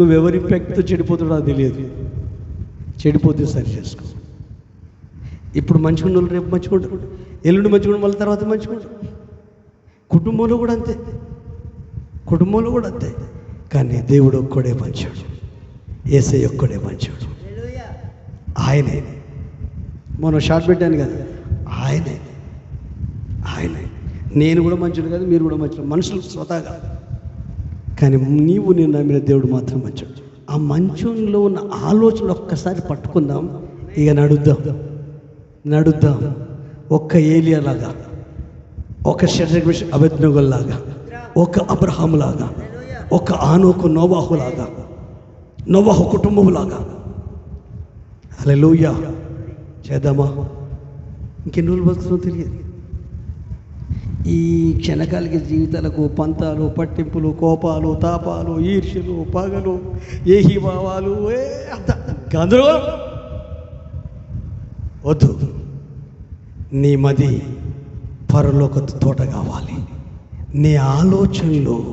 నువ్వెవరి ఇంపాక్ట్తో చెడిపోతున్నా అది తెలియదు. చెడిపోతే సరి చేసుకో. ఇప్పుడు మంచిగా ఉన్న వాళ్ళు రేపు మంచిగా ఉంటారు. ఎల్లుండి మంచిగా ఉన్న మళ్ళీ తర్వాత మంచిగా ఉంటారు. కుటుంబంలో కూడా అంతే. కుటుంబంలో కూడా అంతే. కానీ దేవుడు ఒక్కడే మంచాడు. ఏసై ఒక్కడే మంచాడు. ఆయనే. మనం షార్ట్ పెట్టాను కదా. ఆయనే. ఆయనే. నేను కూడా మంచుడు కాదు మీరు కూడా మంచుడు. మనుషులు స్వతహాగా. కానీ నీవు నేను నమ్మిన దేవుడు మాత్రం మంచోడు. ఆ మంచంలో ఉన్న ఆలోచనలు ఒక్కసారి పట్టుకుందాం. ఇక నడుద్దాం. నడుద్దాం. ఒక్క ఏలియాలాగా ఒక షడ్రగ్ అభిజ్ఞగల్లాగా ఒక అబ్రహాములాగా ఒక ఆనోకు నోవాహులాగా నోవాహు కుటుంబం అలా లూయా చేద్దామా? ఇంకెన్ని రోజులు బతుకుతుందో తెలియదు. ఈ క్షణకాలిక జీవితాలకు పంతాలు పట్టింపులు కోపాలు తాపాలు ఈర్ష్యలు పగలు ఏహి భావాలు ఏ అంత గందరగోళం. వద్దు. నీ మది పరలోక తోట కావాలి. నీ ఆలోచనలో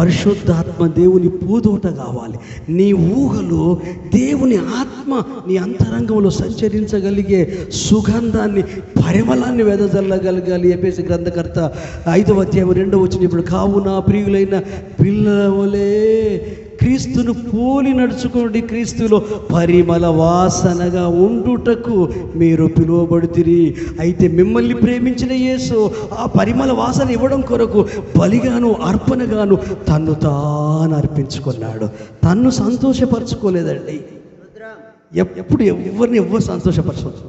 పరిశుద్ధాత్మ దేవుని పూదోట కావాలి. నీ ఊహలో దేవుని ఆత్మ నీ అంతరంగంలో సంచరించగలిగే సుగంధాన్ని పరిమళాన్ని వెదజల్లగలగాలి. చెప్పేసి గ్రంథకర్త ఐదవ అధ్యాయం రెండవ వచ్చిన ఇప్పుడు కావున ప్రియులైన పిల్లవలే క్రీస్తును పోలి నడుచుకోండి క్రీస్తులో పరిమళ వాసనగా ఉండుటకు మీరు పిలువబడుతిరి. అయితే మిమ్మల్ని ప్రేమించిన యేసు ఆ పరిమళ వాసన ఇవ్వడం కొరకు బలిగాను అర్పణగాను తన్ను తాను అర్పించుకున్నాడు. తన్ను సంతోషపరచుకోలేదండి. ఎప్పుడు ఎవరిని ఎవరు సంతోషపరచవచ్చు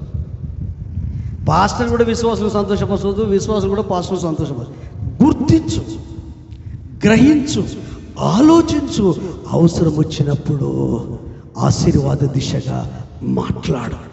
పాస్టర్ కూడా విశ్వాసం సంతోషపరచవద్దు విశ్వాసం కూడా పాస్టర్ సంతోషపరచు గుర్తించు గ్రహించు ఆలోచించు. అవసరం వచ్చినప్పుడు ఆశీర్వాద దిశగా మాట్లాడు.